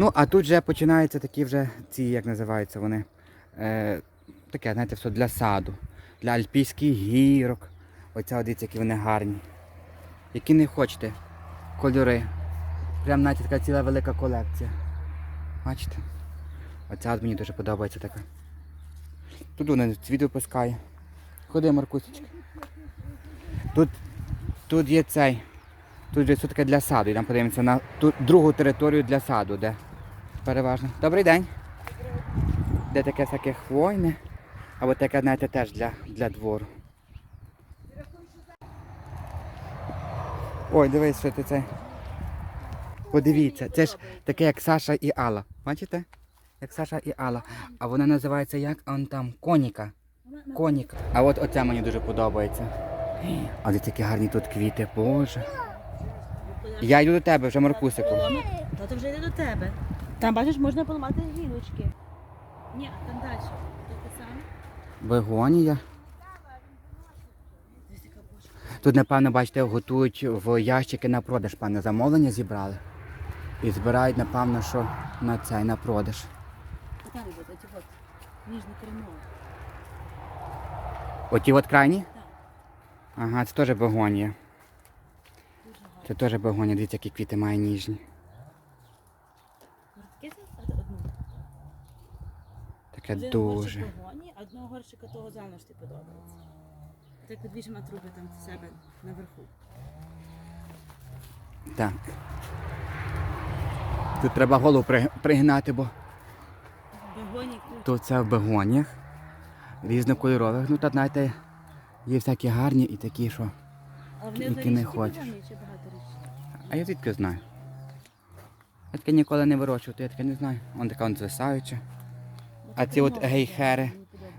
Ну, а тут вже починаються такі вже ці, як називаються вони. Е, таке, знаєте, все для саду, для альпійських гірок. Оця дивіться, які вони гарні. Які не хочете. Кольори. Прям навіть така ціла велика колекція. Бачите? Оця мені дуже подобається така. Тут вона цвіт випускає. Ходи, Маркусечка. Тут, тут є цей. Тут же все таке для саду. Йдемо подивимося на ту другу територію для саду, де переважно. Добрий день. Де таке всяке хвойне, або таке, знаєте, теж для, для двору. Ой, дивись, що ти це. Подивіться, це ж таке, як Саша і Алла. Бачите? Як Саша і Алла. А вона називається як он там коніка. Коніка. А от оця мені дуже подобається. А де такі гарні тут квіти, боже. Я йду до тебе вже, Маркусику. Тато вже йде до тебе. Там, бачиш, можна поламати гілочки. Ні, там далі. Тут саме. Бегонія. Тут, напевно, бачите, готують в ящики на продаж, пане, замовлення зібрали. І збирають, напевно, що на цей, на продаж. Там буде, оті от, ніжний кремов. Оті от крайні? Так. Ага, це теж бегонія. Дуже гарно. Це теж бегонія, дивіться, які квіти має ніжні. Таке це? А, одну. Таке Один дуже. горщик вогоні, а одного горщика того завжди подобається. Так підвішимо на труби там в себе наверху. Так. Тут треба голову при- пригинати, бо Вогоні круто. тут це в бегоніях. Різнокольорових. Ну, тут, знаєте, є всякі гарні і такі, що. А вони які не хочеш. вогоні чи багаторічні? А я звідки знаю? Я таке ніколи не вирощував, то я таке не знаю. Вон така вон звисаюча. А ці от гейхери?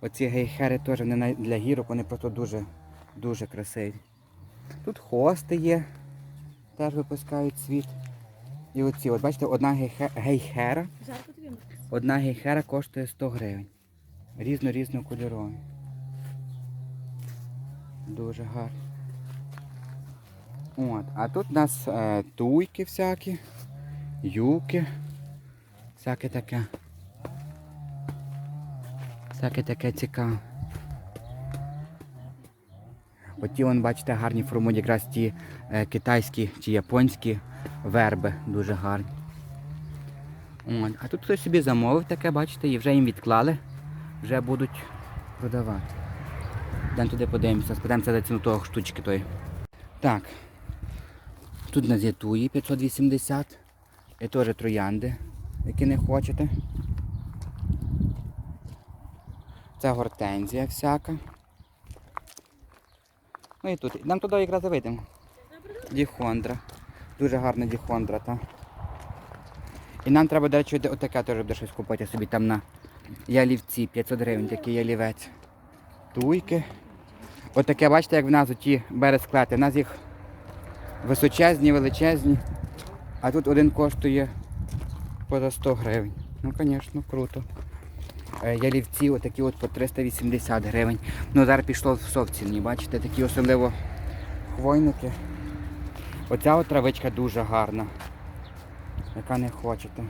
Оці гейхери теж вони для гірок, вони просто дуже, дуже красиві. Тут хости є, теж випускають світ. І оці, от бачите, одна гейхера, одна гейхера коштує 100 гривень. Різно-різно кольорові. Дуже гарно. От, а тут у нас е, туйки всякі, юки, всяке таке. Всяке таке цікаве. Оті, вон, бачите, гарні формують якраз ті е, китайські чи японські верби дуже гарні. От. А тут хтось собі замовив таке, бачите, і вже їм відклали, вже будуть продавати. Йдемо туди подивимося, спитаємося за ціну того штучки тої. Так. Тут нас є туї 580. І теж троянди, які не хочете. Це гортензія всяка. Ну і тут. Нам туди якраз і вийдемо. Діхондра. Дуже гарна діхондра, та. І нам треба, до речі, отаке теж буде щось купити собі там на ялівці, 500 гривень, такий ялівець. Туйки. Отаке, бачите, як в нас оті бересклети. У нас їх височезні, величезні. А тут один коштує поза 100 гривень. Ну, звісно, круто. Е, Ялівці отакі от по 380 гривень. Ну зараз пішло в совціні, бачите, такі особливо хвойники. Оця от травичка дуже гарна. Яка не хочете.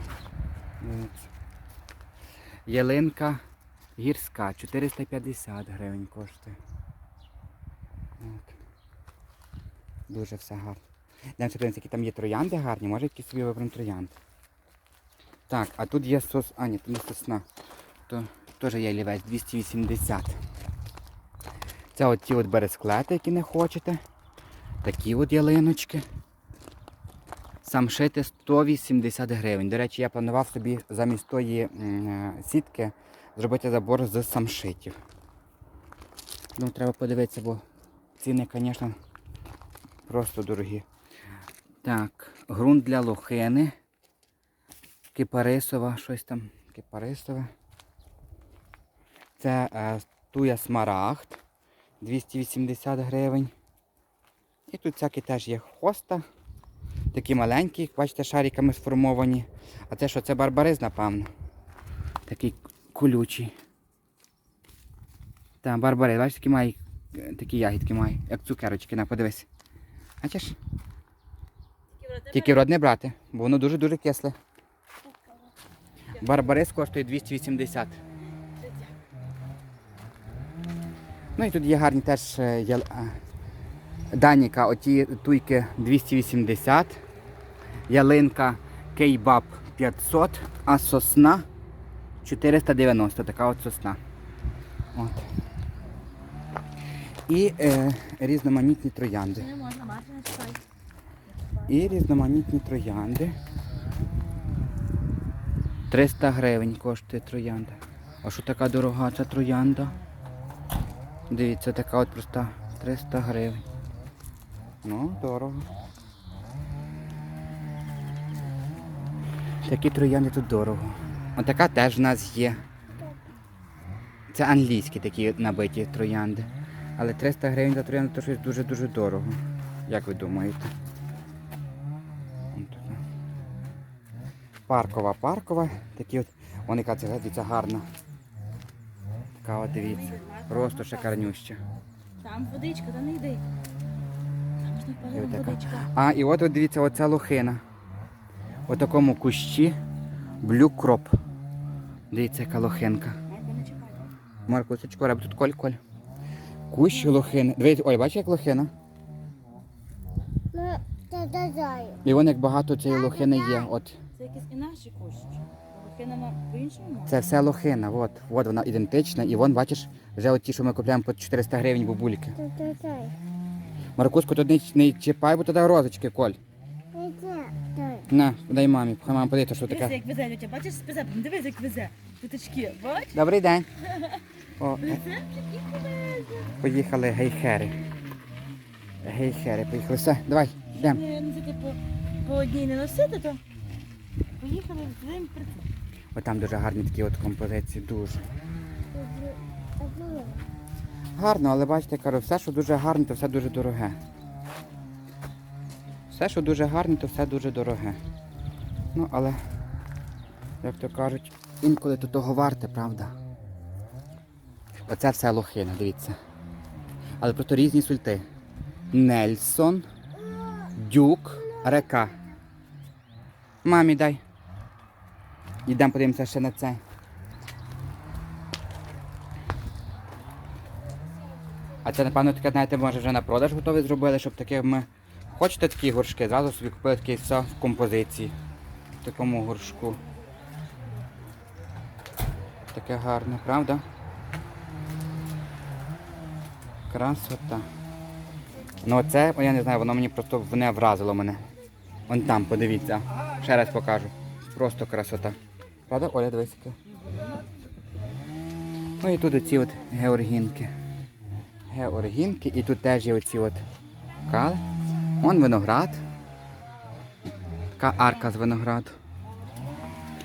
Ялинка гірська, 450 гривень коштує. От. Дуже все гарно. Йдемо ще подивимося, які там є троянди гарні, може якісь собі виберемо троянди. Так, а тут є сос. А, ні, тут не сосна. То теж є лівець 280. Це от ті от бересклети, які не хочете. Такі от ялиночки. Сам шити 180 гривень. До речі, я планував собі замість тої е, сітки зробити забор з самшитів. Ну, треба подивитися, бо ціни, звісно, просто дорогі. Так, ґрунт для лохини. Кипарисова, щось там. Кипарисове. Це е, туя смарагд 280 гривень. І тут всякі теж є хоста. Такі маленькі, бачите, шариками сформовані. А це що, це барбарис, напевно. Такий колючий. Так, барбарис, бачите, такі має, такі ягідки має, як цукерочки, на, подивись. Бачиш? Тільки в рот брати, бо воно дуже-дуже кисле. Барбарис коштує 280. Ну і тут є гарні теж е, е, Даніка, оті туйки 280. Ялинка Кейбаб 500, а сосна 490. Така от сосна. От. І е, різноманітні троянди. І різноманітні троянди. 300 гривень коштує троянда. А що така дорога ця троянда? Дивіться, така от проста 300 гривень. Ну, дорого. Такі троянди тут дорого. Отака теж в нас є. Це англійські такі набиті троянди. Але 300 гривень за троянду то щось дуже-дуже дорого. Як ви думаєте? Паркова, паркова. Такі от, вон яка це дивіться, гарна. Така от дивіться. Просто шикарнюща. Там водичка, та не йди. Там можна І впадати водичка. А, і от, от дивіться, оця лохина. У такому кущі Crop. Дивіться, яка лохинка. Марко, це чекай, тут коль коль. Кущ лохини. Дивіться, ой, бачиш, як лохина? Ну. І вон як багато цієї лохини є. От. Це якісь інакші кущі. Лохина по-іншому? Це все лохина, от, от вона ідентична. І вон, бачиш, вже от ті, що ми купляємо по 400 гривень бабульки. Та. Маркуску, тут не, не чіпай, бо туди розочки, Коль. Іде, дай. На, дай мамі, хай мама подивиться, що Дивися, таке. як везе, Лютя, бачиш з? Дивись, як везе. П'ятачки, бач? Добрий день. О, е, і везе. поїхали гейхери. Гейхери, поїхали. Все, давай, йдемо. Не, не тільки по, по одній не носити, то поїхали в день прицеп. О, там дуже гарні такі от композиції, дуже. Гарно, але бачите, кажу, все, що дуже гарне, то все дуже дороге. Все, що дуже гарне, то все дуже дороге. Ну, але, як то кажуть, інколи то того варте, правда? Оце все лохина, дивіться. Але просто різні сульти. Нельсон, дюк, река. Мамі дай. Йдемо подивимося ще на це. А це, напевно, таке, знаєте, може вже на продаж готові зробили, щоб таке ми. Хочете такі горшки, зразу собі купили таке все в композиції. В такому горшку. Таке гарне, правда? Красота. Ну оце, я не знаю, воно мені просто не вразило мене. Вон там, подивіться. Ще раз покажу. Просто красота. Правда, Оля, дивись. Ну і тут оці от георгінки. Георгінки. І тут теж є оці от кали. Вон виноград. Така арка з винограду.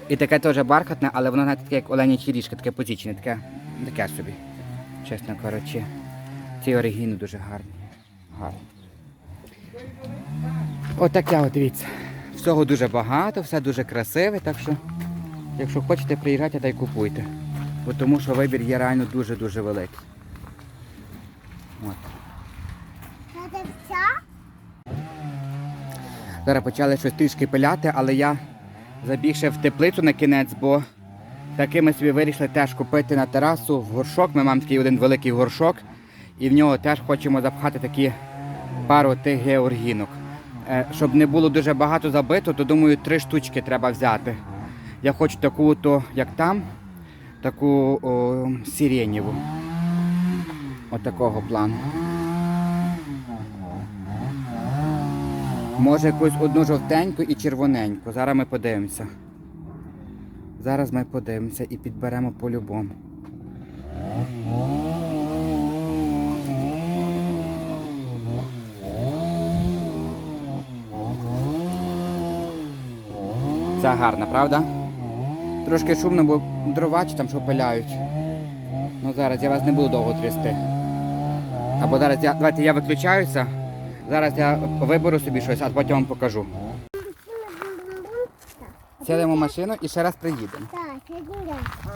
І таке теж бархатне, але воно знаєте, таке як оленячі ріжки, таке позичне, таке, таке собі. Чесно кажучи. Ці оригіни дуже гарні. Гарні. Отаке от дивіться. Всього дуже багато, все дуже красиве, так що, якщо хочете, приїжджайте та й купуйте. Бо тому що вибір є реально дуже-дуже великий. От. Зараз почали щось трішки пиляти, але я забігши в теплицю на кінець, бо таки ми собі вирішили теж купити на терасу в горшок. Ми маємо такий один великий горшок, і в нього теж хочемо запхати такі пару тих георгінок. Е, Щоб не було дуже багато забито, то думаю, три штучки треба взяти. Я хочу таку, то як там, таку о, сиренєву. От такого плану. Може якусь одну жовтеньку і червоненьку. Зараз ми подивимося. Зараз ми подивимося і підберемо по-любому. Ця гарна, правда? Трошки шумно, бо дрова чи там що пиляють. Ну зараз я вас не буду довго трясти. Або зараз я. Давайте я виключаюся. Зараз я виберу собі щось, а потім вам покажу. Сядемо в машину і ще раз приїдемо. Так, іде.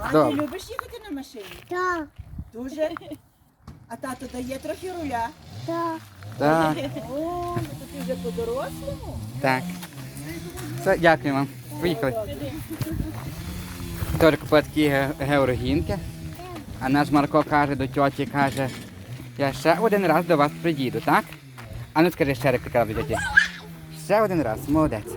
А Добре. ти любиш їхати на машині? Так, Дуже. А тато дає трохи руля. так. Так, О, ну то ти вже по-дорослому. так. Все, дякую вам. Поїхали. Теж такі георгінки. А наш Марко каже до тьоті, каже, я ще один раз до вас приїду, так? А ну скажи ще казав до тьоті. Ще один раз, молодець.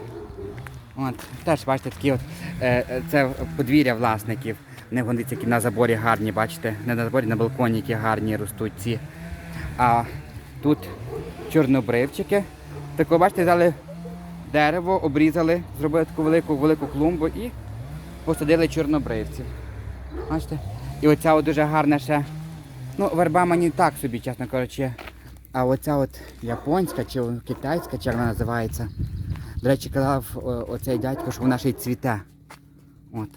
От, теж бачите, такі от, е, е, це подвір'я власників. Не вони які на заборі гарні, бачите, не на заборі, на балконі, які гарні ростуть ці. А тут чорнобривчики. Тако, бачите, взяли дерево, обрізали, зробили таку велику велику клумбу і посадили чорнобривців. Бачите? І оця от дуже гарна ще. Ну, верба мені так собі, чесно кажучи. А оця от японська чи китайська, чи вона називається. До речі, казав оцей дядько, що вона ще й цвіте. От.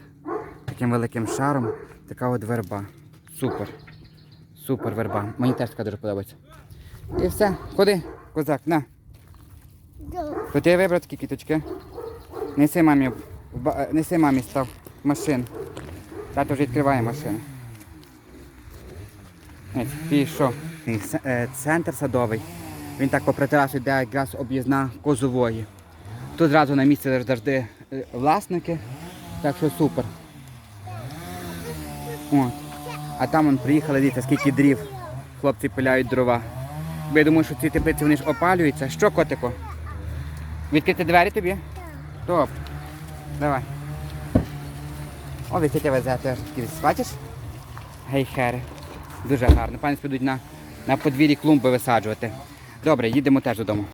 Таким великим шаром. Така от верба. Супер. Супер верба. Мені теж така дуже подобається. І все. Ходи, козак, на. То ти вибрав такі квіточки. Неси мамі, е, неси мамі став машин. Тато вже відкриває машину. І с- е, Центр садовий. Він так по трасу йде якраз об'їзна козової. Тут зразу на місці завжди е, власники. Так що супер. От. А там он приїхали, дивіться, скільки дрів. Хлопці пиляють дрова. Бо я думаю, що ці теплиці вони ж опалюються. Що, котику? Відкрити двері тобі? Топ. Давай. О, висите везе теж такі, бачиш? Гейхери. Дуже гарно. Пані підуть на, на подвір'ї клумби висаджувати. Добре, їдемо теж додому.